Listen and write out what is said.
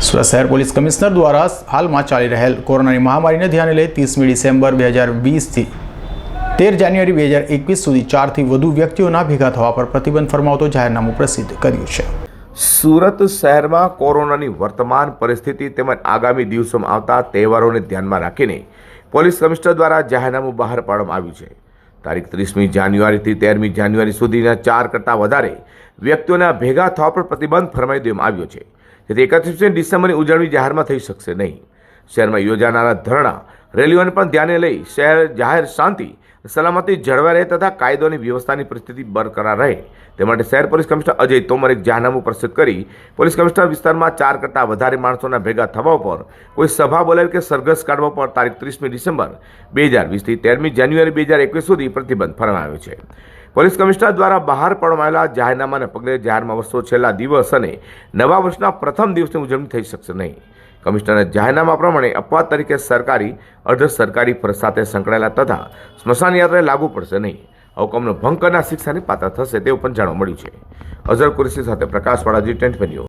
સુરત શહેર police commissioner દ્વારા હાલમાં ચાલી રહેલ કોરોનાની મહામારીને ધ્યાને લઈ ત્રીસમી ડિસેમ્બર બે હજાર વીસથી તેર જાન્યુઆરી બે હજાર એકવીસ સુધી ચારથી વધુ વ્યક્તિઓના ભેગા થવા પર પ્રતિબંધ ફરમાવતો જાહેરનામું પ્રસિદ્ધ કર્યું છે. સુરત શહેરમાં કોરોનાની વર્તમાન પરિસ્થિતિ તેમજ આગામી દિવસોમાં આવતા તહેવારોને ધ્યાનમાં રાખીને પોલીસ કમિશનર દ્વારા જાહેરનામું બહાર પાડવામાં આવ્યું છે. તારીખ ત્રીસમી જાન્યુઆરીથી તેરમી જાન્યુઆરી સુધીના ચાર કરતાં વધારે વ્યક્તિઓના ભેગા થવા પર પ્રતિબંધ ફરમાવી દેવામાં આવ્યો છે. જેથી એકત્રીસમી ડિસેમ્બરની ઉજવણી જાહેરમાં થઈ શકશે નહીં. શહેરમાં યોજાનારા ધરણા, રેલીઓને પણ ધ્યાને લઈ શહેર જાહેર શાંતિ, સલામતી, જળવાઈ રહે તથા કાયદોની વ્યવસ્થાની પરિસ્થિતિ બરકરાર રહે. તે માટે શહેર પોલીસ કમિશનર અજય તોમર એક જાહેરનામું પ્રસ્તુત કરી પોલીસ કમિશનર વિસ્તારમાં ચાર કરતાં વધારે માણસોના ભેગા થવા ઉપર કોઈ સભા બોલાવી કે સરઘસ કાઢવા પર તારીખ ત્રીસમી ડિસેમ્બર બે હજાર વીસથી તેરમી જાન્યુઆરી બે હજાર એકવીસ સુધી પ્રતિબંધ ફરમાવ્યો છે. પોલીસ કમિશનર દ્વારા બહાર પાડવામાં આવેલા જાહેરનામાને પગલે જાહેરમાં વર્ષો છેલ્લા દિવસ અને નવા વર્ષના પ્રથમ દિવસની ઉજવણી થઈ શકશે નહીં. કમિશનરના જાહેરનામા પ્રમાણે અપવાદ તરીકે સરકારી, અર્ધ સરકારી ફરજ સાથે સંકળાયેલા તથા સ્મશાન યાત્રા લાગુ પડશે નહીં. હુકમનો ભંગ કરનાર શિક્ષાની પાત્ર થશે તેવું પણ જાણવા મળ્યું છે. અઝર કુરેશી સાથે પ્રકાશવાળા જી ટેન્ટ વેન્યુ